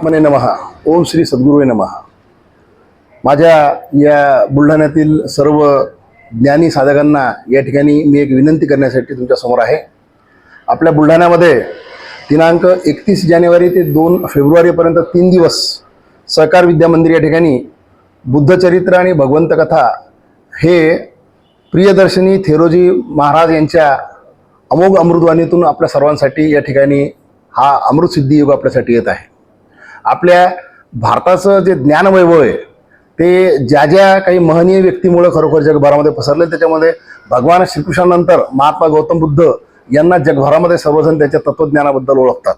आत्मने नमहा ओम श्री सद्गुरुवे नमहा माझ्या या बुलढाण्यातील सर्व ज्ञानी साधकांना या ठिकाणी मी एक विनंती करण्यासाठी तुमच्यासमोर आहे. आपल्या बुलढाण्यामध्ये दिनांक एकतीस जानेवारी ते दोन फेब्रुवारीपर्यंत तीन दिवस सहकार विद्या मंदिर या ठिकाणी बुद्धचरित्र आणि भगवंत कथा हे प्रियदर्शनी थेरोजी महाराज यांच्या अमोघ अमृतवाणीतून आपल्या सर्वांसाठी या ठिकाणी हा अमृतसिद्धी योग आपल्यासाठी येत आहे. आपल्या भारताचं जे ज्ञानवैभव आहे ते ज्या ज्या काही महनीय व्यक्तीमुळं खरोखर जगभरामध्ये पसरले त्याच्यामध्ये भगवान श्रीकृष्णानंतर महात्मा गौतम बुद्ध यांना जगभरामध्ये सर्वजण त्याच्या तत्त्वज्ञानाबद्दल ओळखतात.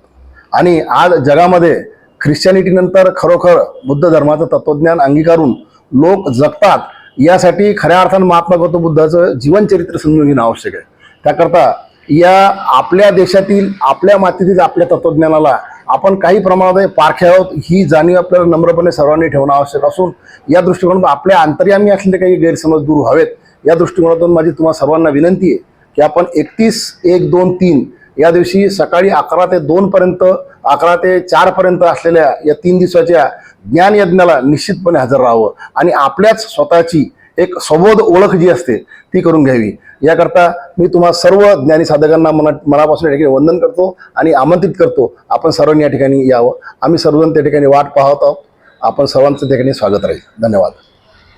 आणि आज जगामध्ये ख्रिश्चॅनिटीनंतर खरोखर बुद्ध धर्माचं तत्त्वज्ञान अंगीकारून लोक जगतात यासाठी खऱ्या अर्थानं महात्मा गौतम बुद्धाचं जीवनचरित्र समजून घेणं आवश्यक आहे. त्याकरता या आपल्या देशातील आपल्या मातीतील आपल्या तत्त्वज्ञानाला आपण काही प्रमाणात पारखे आहोत ही जाणीव आपल्याला नम्रपणे सर्वांनी ठेवणं आवश्यक असून या दृष्टिकोनातून आपल्या अंतर्यामी असलेले काही गैरसमज दूर व्हावेत या दृष्टिकोनातून माझी तुम्हा सर्वांना विनंती आहे की आपण एकतीस एक दोन तीन या दिवशी सकाळी अकरा ते दोनपर्यंत अकरा ते चारपर्यंत असलेल्या या तीन दिवसाच्या ज्ञान यज्ञाला निश्चितपणे हजर राहावं आणि आपल्याच स्वतःची एक स्वबोध ओळख जी असते ती करून घ्यावी. याकरता मी तुम्हा सर्व ज्ञानी साधकांना मना मनापासून या ठिकाणी वंदन करतो आणि आमंत्रित करतो. आपण सर्वांनी या ठिकाणी यावं. आम्ही सर्वजण त्या ठिकाणी वाट पाहत आहोत. आपण सर्वांचं त्या ठिकाणी स्वागत राहील. धन्यवाद.